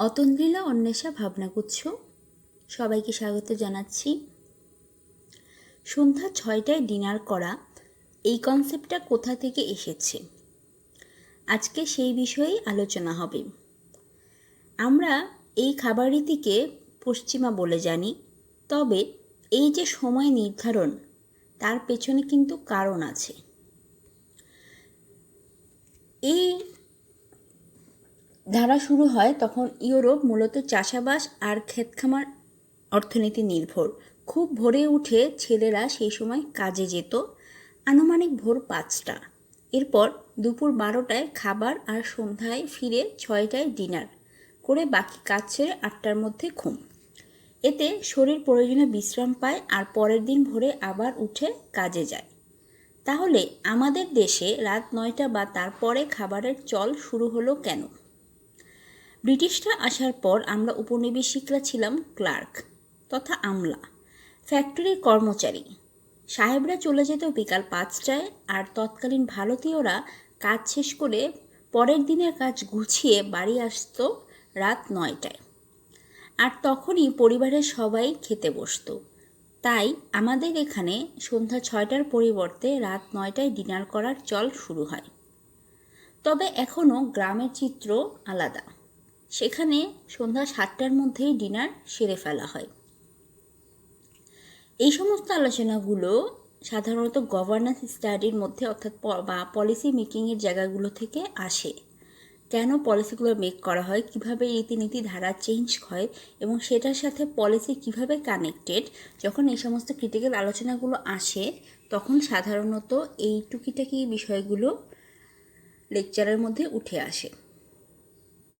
অতন্দ্রিলা অন্বেষা ভাবনাগুচ্ছ সবাইকে স্বাগত জানাচ্ছি। সন্ধ্যা ছয়টায় ডিনার করা এই কনসেপ্টটা কোথা থেকে এসেছে? আজকে সেই বিষয়েই আলোচনা হবে। আমরা এই খাবার রীতিকে পশ্চিমা বলে জানি, তবে এই যে সময় নির্ধারণ, তার পেছনে কিন্তু কারণ আছে এই ধারা শুরু হয় তখন ইউরোপ মূলত চাষাবাস আর ক্ষেতখামার অর্থনীতি নির্ভর। খুব ভোরে উঠে ছেলেরা সেই সময় কাজে যেত। আনুমানিক ভোর পাঁচটা। এরপর দুপুর বারোটায় খাবার আর সন্ধ্যায় ফিরে ছয়টায় ডিনার করে বাকি কাজ ছেড়ে আটটার মধ্যে ঘুম। এতে শরীর প্রয়োজনে বিশ্রাম পায় আর পরের দিন ভোরে আবার উঠে কাজে যায়। তাহলে আমাদের দেশে রাত নয়টা বা তারপরে খাবারের চল শুরু হলো কেন? ব্রিটিশরা আসার পর আমরা উপনিবেশিকরা ছিলাম ক্লার্ক তথা আমলা, ফ্যাক্টরির কর্মচারী। সাহেবরা চলে যেত বিকাল পাঁচটায় আর তৎকালীন ভারতীয়রা কাজ শেষ করে পরের দিনের কাজ গুছিয়ে বাড়ি আসতো রাত নয়টায়। আর তখনই পরিবারের সবাই খেতে বসতো। তাই আমাদের এখানে সন্ধ্যা ছয়টার পরিবর্তে রাত নয়টায় ডিনার করার চল শুরু হয়। তবে এখনও গ্রামের চিত্র আলাদা। সেখানে সন্ধ্যা সাতটার মধ্যেই ডিনার সেরে ফেলা হয়। এই সমস্ত আলোচনাগুলো সাধারণত গভর্নেন্স স্টাডির মধ্যে অর্থাৎ বা পলিসি মেকিংয়ের জায়গাগুলো থেকে আসে। কেন পলিসিগুলো মেক করা হয়, কীভাবে রীতিনীতি ধারা চেঞ্জ হয় এবং সেটার সাথে পলিসি কীভাবে কানেক্টেড যখন এই সমস্ত ক্রিটিক্যাল আলোচনাগুলো আসে, তখন সাধারণত এই টুকিটাকি বিষয়গুলো লেকচারের মধ্যে উঠে আসে।